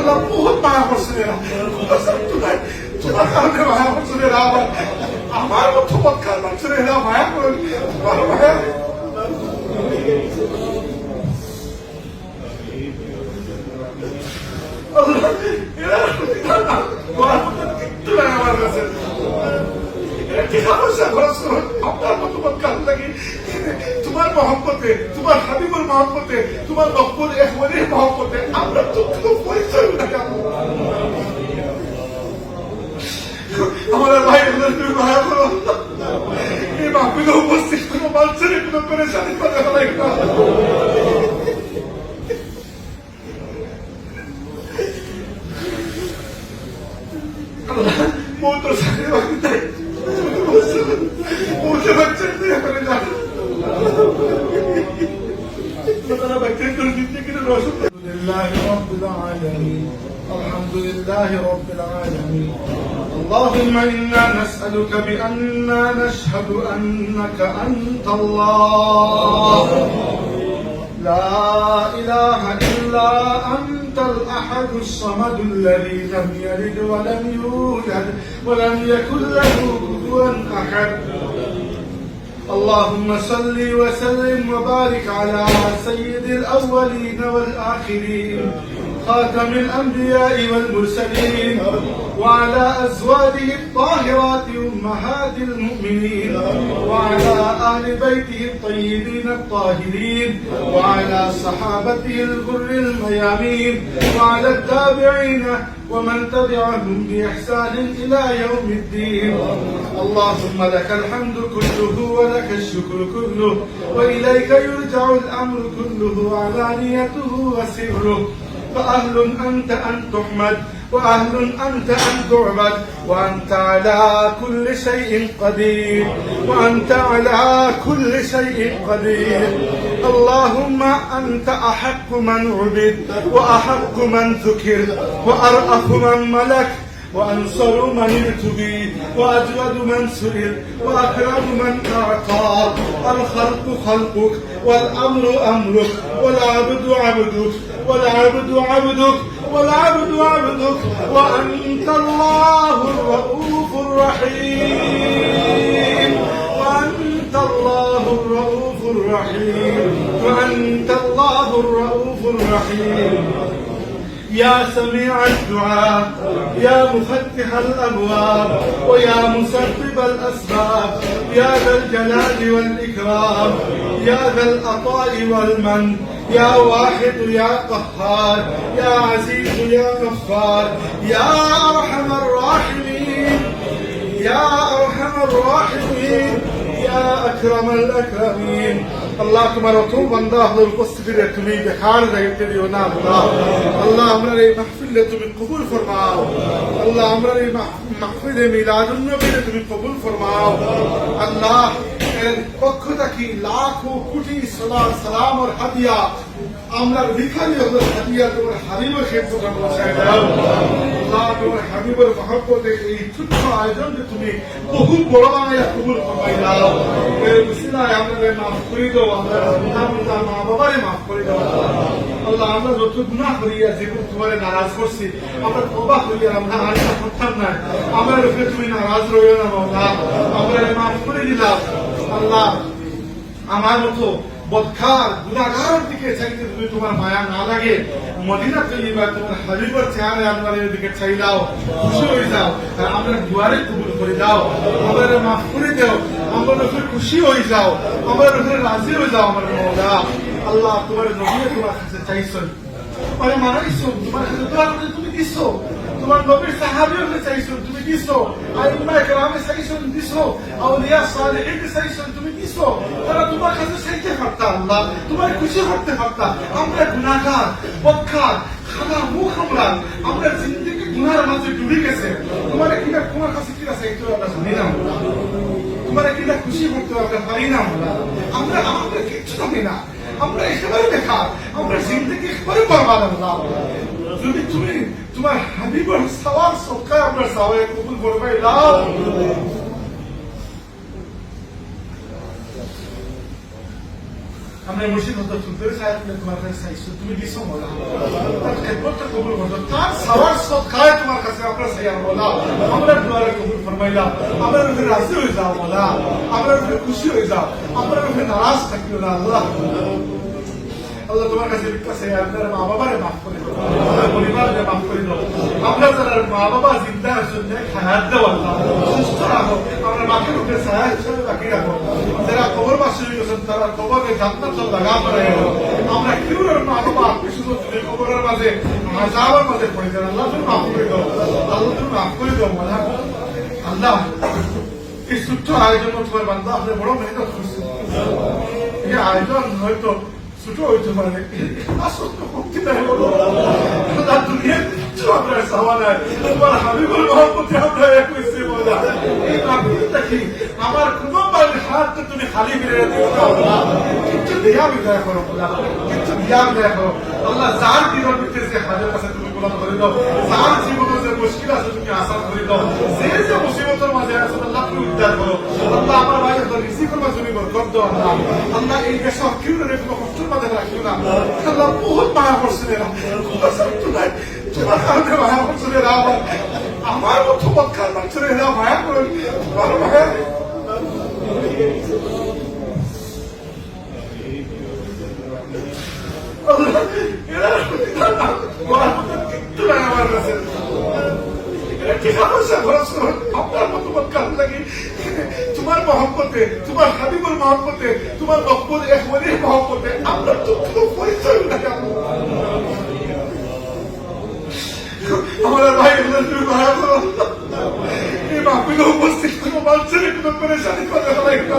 আল্লাহ বহুত মায়া করছে এরা তোমার কারণে মায়া করছে এরা আমার আমার মতো মক্কার মানুষের এরা মায়া করে তোমার মায়া আমার কাছে মতো তোমার মহব্বতে, তোমার হাবিবুর মহব্বতে, তোমার নকুল এহমদের মহব্বতে, আমরা কোনো পরিচয় আমাদের ভাই তুমি মায়া করো। এই মাহফিলে উপস্থিত কোনো মানুষের কোনো করে ফেলাই না। মোটর لله رب العالمين. اللهم إنا نسألك بأننا نشهد أنك أنت الله. لا إله إلا أنت الأحد الصمد الذي لم يلد ولم يولد ولم يكن له كفوا أحد. اللهم صل وسلم وبارك على سيد الأولين والآخرين. خاتم الأنبياء والمرسلين وعلى أزواجه الطاهرات أمهات المؤمنين وعلى أهل بيته الطيبين الطاهرين وعلى صحابته الغر الميامين وعلى التابعين ومن تبعهم بإحسان إلى يوم الدين. اللهم لك الحمد كله ولك الشكر كله وإليك يرجع الأمر كله علانيته وسره. فأهل أنت أن تحمد وأهل أنت أن تعبد وأنت على كل شيء قدير وأنت على كل شيء قدير. اللهم أنت أحق من عبد وأحق من ذكر وأرأف من ملك وأنصر من ارتبي وأجود من سئل وأكرم من أعطى. الخلق خلقك والأمر أمرك والعبد عبدك والعبد عبدك والعبد عبدك وأنت الله الرؤوف الرحيم. وأنت الله الرؤوف الرحيم وأنت الله الرؤوف الرحيم. يا سميع الدعاء يا مفتح الأبواب ويا مسبب الأسباب يا ذا الجلال والإكرام يا ذا العطاء والمن يا واحد يا قهار يا عزيز يا غفار يا أرحم الراحمين يا أرحم الراحمين. ইয়া আকরামাল আকরামিন। আল্লাহ তোমার অত বান্দা আমাদের উপস্থিতিতে তুমি দেখার দায়িত্ব দিও না, আল্লাহ। আল্লাহ আমরা এই মাহফিলে তুমি কবুল ফরমাও। আল্লাহ আমরা এই মাহফিলে মিলাদুল নবীরে তুমি কবুল ফরমাও। আল্লাহ, এর পক্ষ থাকি লাখ কোটি সালাম আর হাদিয়া আমরা ভিখারি হলো হাদিয়া তোমার হাবিবের ক্ষেত্রে তোমার হাবিবের মহব্বতে এই ছোট্ট আয়োজনকে তুমি বহু বড় বানাইয়া কবুল ফরমাই দাও এর আমাদের মাফ করে দাও, আমরা মা বাবারে মাফ করে দাও। আল্লাহ, আমরা যত গুনাহ করিয়া তোমার নারাজ করছি, আমরা করিয়া আমরা করতাম না আমার উপরে তুমি নারাজ রইও না আমরা মাফ করে দিলাম। আল্লাহ, আমার মতো বদখার গুণাগারের দিকে চাইতে তুমি তোমার মায়া না লাগে, মদিনা তৈবা তোমার হাবিবর চেহারে এর দিকে চাইলাও খুশি হয়ে যাও, আর আমরা দুয়ারে কবুল করে দাও আমরা মাফ করে দাও, আমরা উপরে খুশি হয়ে যাও, আমরা উপরে রাজি হয়ে যাও, আমার মৌলা। আল্লাহ তোমার নবী তোমার কাছে চাইছেন। মানে মানাইছো তোমার কাছে তুমি দিছো। তোমার নবীর সাহাবিও চাইছো, তুমি দিছো। আর ইমায় গ্রামে চাইছো দিছো, আউলিয়া সালেহিন চাইছো তুমি দিছো। তারা তোমার কাছে চাইতে পারতা আল্লাহ তোমার খুশি করতে পারতা আমরা গুণাগার বক্ষার খাদা মুখ আমরা আমরা জিন্দগি গুনার মাঝে ডুবে গেছে। তোমার কিনা তোমার কাছে কি আছে চাইতে আমরা জানি না। তোমার কিনা খুশি করতে আমরা পারি না আমরা। আমরা আমাদের কিচ্ছু জানি না। আমরা একেবারে দেখা আমরা জিন্দগি একেবারে পারবা না যদি তুমি তোমার হাবিবের সওয়ার সবকায় আমরা সবাই কবুল করবে লাও আমরা মুর্শিদ হতো সুন্দর সাহেব তোমার কাছে চাইছো, তুমি দিছো মোলা তার খেদমতটা কবুল করছ তার সবার সৎকায় তোমার কাছে আমরা চাইয়া মোলা আমরা দুয়ারে কবুল ফরমাইলাম। আমরা রূপে রাজি হয়ে যাও, মোলা। আমরা রূপে খুশি হয়ে যাও। আমরা রূপে নারাজ থাকিও না আল্লাহ। আল্লাহ তোমার কাছে কাছে আপনার মা বাবারে মাফ করে দাও। পরিবারকে মাফ করে দাও। আমরা যারা মা বাবা জিন্দা আছেন খায়াত দাও আল্লাহ। সুস্থ রাখো। আমরা মাকে রূপে ছায়া হিসেবে বাকি রাখো। যারা কবর বাসী গেছেন, তারা কবরকে জান্নাত লাগা করে আমরা কেউ মা বাবা আত্মীয় শুধু কবরের মাঝে আজাবের মাঝে পড়ে যান। আল্লাহ তুমি মাফ করে দাও। আল্লাহ তুমি মাফ করে দাও, মালা। আল্লাহ, এই ছোট্ট আয়োজন তোমার বান্ধব আপনি বড় মেহনত করছেন এই আয়োজন হয়তো ছোট হইতে পারে আসল তো মুক্তি দেয় বলো। তার দুনিয়ার কিচ্ছু আপনার সামা নাই। তোমার হাবিবুল মহব্বতে আমরা এক হয়েছে বলা। কি আমার কোনো বাড়ির হাত তো তুমি খালি ফিরে দিও না। কিচ্ছু দিয়া বিদায় করো বলা। কিচ্ছু দিয়া বিদায় করো। আল্লাহ যার দিনের ভিতরে যে হাজার কাছে তুমি গোলাম করে দাও যার জীবনে যে মুশকিল আছে, তুমি আসান করে দাও যে যে মুসিবতের মাঝে আছে, আল্লাহ তুমি উদ্ধার করো। আল্লাহ আমার ভাই রিসিভ করবা তুমি বরকত দাও বহুত মায়া করছে এরা তোমার কারণে মায়া মতো মক্কার মানুষের এরা মায়া করে তোমার মায়া সমস্যা খরচ করুন আপনার মতো মক্কার লাগে তোমার মহব্বতে, তোমার হাবিবুর মহব্বতে, তোমার মকবুল এক মনির মহব্বতে, আমরা কোনো পরিচয় আমার ভাই তুমি মায়া করো এই মাহফিলে উপস্থিত কোনো মানুষের কোনো পরেশানি করে না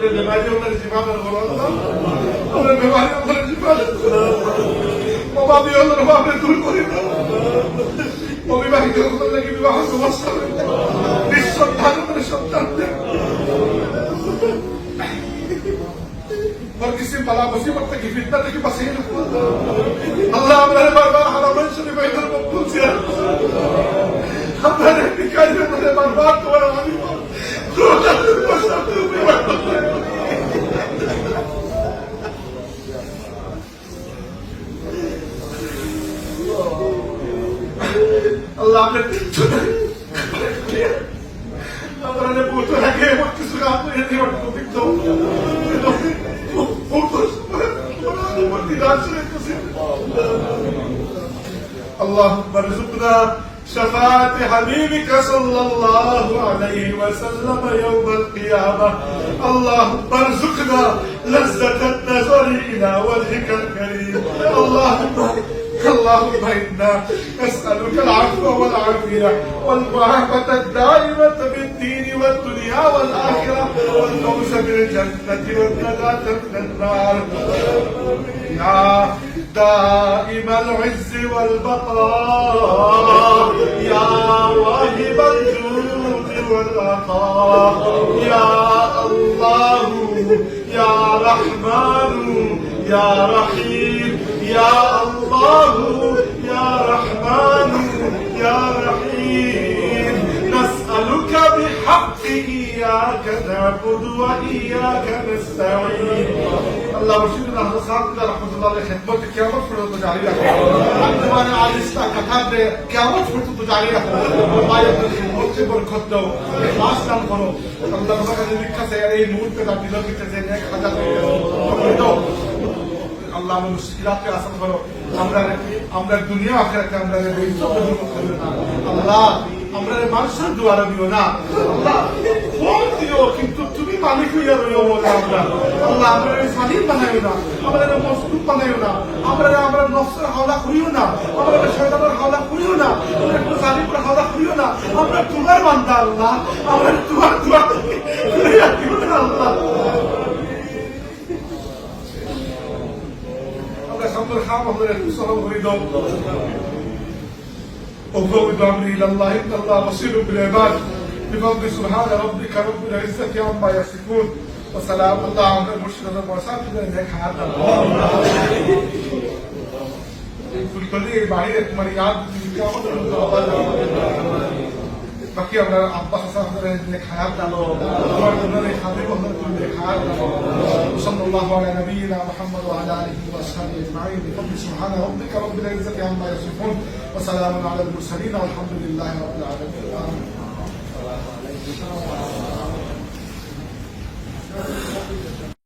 করে বেমারি ওখানে জিমাদের বলো ওরে বেমারি ওখানে জিমাদের অভাবী হলো অভাবে দূর করি না অবিবাহিত করলে কি বিবাহ সমস্যা হবে। নিঃসন্তান করে সন্তান দেয় বরকিসি বালা মুসিবত থেকে ফিতনা থেকে বাঁচিয়ে রাখব আমরা কিচ্ছু নাই আমরা বলতে আগে আমার কিছু আপনার দেওয়ার কবি اللهم ارزقنا شفاعة حبيبك صلى الله عليه وسلم يوم القيامة اللهم ارزقنا لذة النظر إلى وجهك الكريم اللهم اللهم إنا نسألك العفو والعافية والمعافاة الدائمة في الدين والدنيا والآخرة والفوز بالجنة والنجاة من النار. يا دائم العز والبقاء يا واهب الجود والعطاء يا الله يا رحمن يا رحيم يا الله. الله يا رحمن يا رحيم. نسألك بحق إياك نعبد وإياك نستعين. اللهم شكرا أهل صاحبنا رحمة الله لخدمتك يا مفروض تجعلي لك أنت وأنا على استعكتاب يا مفروض تجعلي لك والله يبدو মুহূর্তে বরকত দাও ইখলাস দান করো আল্লাহ তোমার কাছে ভিক্ষা চাই এই মুহূর্তে তার দিলের ভিতরে যে নেক হাজার হয়ে গেছে দাও আল্লাহ আমার মুশকিলাতকে আসান করো আমরা আমরা দুনিয়া আখিরাতে আমরা দূর করবে না। আল্লাহ, আমরা মানুষের দুয়ারে দিও না। আল্লাহ, ফোন দিও, কিন্তু তুমি মালিক হইয়া রইও বলে আমরা। আল্লাহ, আমরা সালিম বানাইও না। আমরা মজলুম বানাইও না। আমরা আমরা নফসের হাওলা করিও না। আমরা শয়তানের হাওলা করিও না। আমরা জালিমের হাওলা করিও না। আমরা তোমার বান্দা, আল্লাহ। আমরা তোমার দোয়া করিয়া না, আল্লাহ। وارحم وسهل ورضا وقوض امري إلى الله إن الله بصير بالعباد. بفضل سبحان ربك رب العزة عما يصفون. وسلام الله على المرسلين والمرسلات انك حياة الله. في الطريق بعيد مريعات. في الكامل الله বাকি আমরা আব্বাস হাসান আমাদের খায়াত দালো তোমার জন্য খাবি বন্ধন করে খায়াত দালো صلى الله على نبينا محمد وعلى اله واصحابه اجمعين بفضل سبحان ربك رب العزه عما يصفون وسلام على المرسلين والحمد لله رب العالمين